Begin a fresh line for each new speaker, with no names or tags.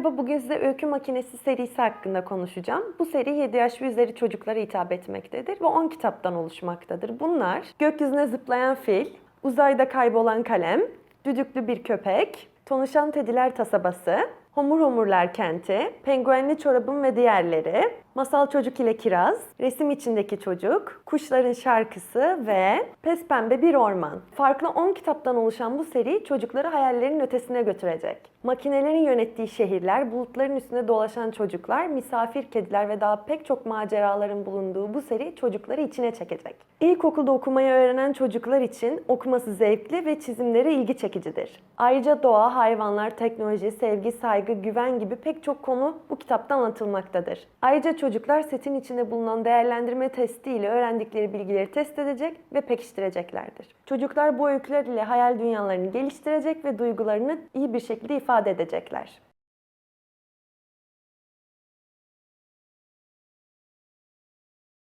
Merhaba, bugün size Öykü Makinesi serisi hakkında konuşacağım. Bu seri 7 yaş ve üzeri çocuklara hitap etmektedir ve 10 kitaptan oluşmaktadır. Bunlar Gökyüzüne Zıplayan Fil, Uzayda Kaybolan Kalem, Düdüklü Bir Köpek, Tonuşan Tediler Tasabası, Homur Homurlar Kenti, Penguenli Çorabım ve Diğerleri, Masal Çocuk ile Kiraz, Resim İçindeki Çocuk, Kuşların Şarkısı ve Pes Pembe Bir Orman. Farklı 10 kitaptan oluşan bu seri çocukları hayallerin ötesine götürecek. Makinelerin yönettiği şehirler, bulutların üstünde dolaşan çocuklar, misafir kediler ve daha pek çok maceraların bulunduğu bu seri çocukları içine çekecek. İlkokulda okumayı öğrenen çocuklar için okuması zevkli ve çizimleri ilgi çekicidir. Ayrıca doğa, hayvanlar, teknoloji, sevgi, saygı, güven gibi pek çok konu bu kitapta anlatılmaktadır. Ayrıca çocuklar setin içinde bulunan değerlendirme testi ile öğrendikleri bilgileri test edecek ve pekiştireceklerdir. Çocuklar bu öyküler ile hayal dünyalarını geliştirecek ve duygularını iyi bir şekilde ifade edecekler.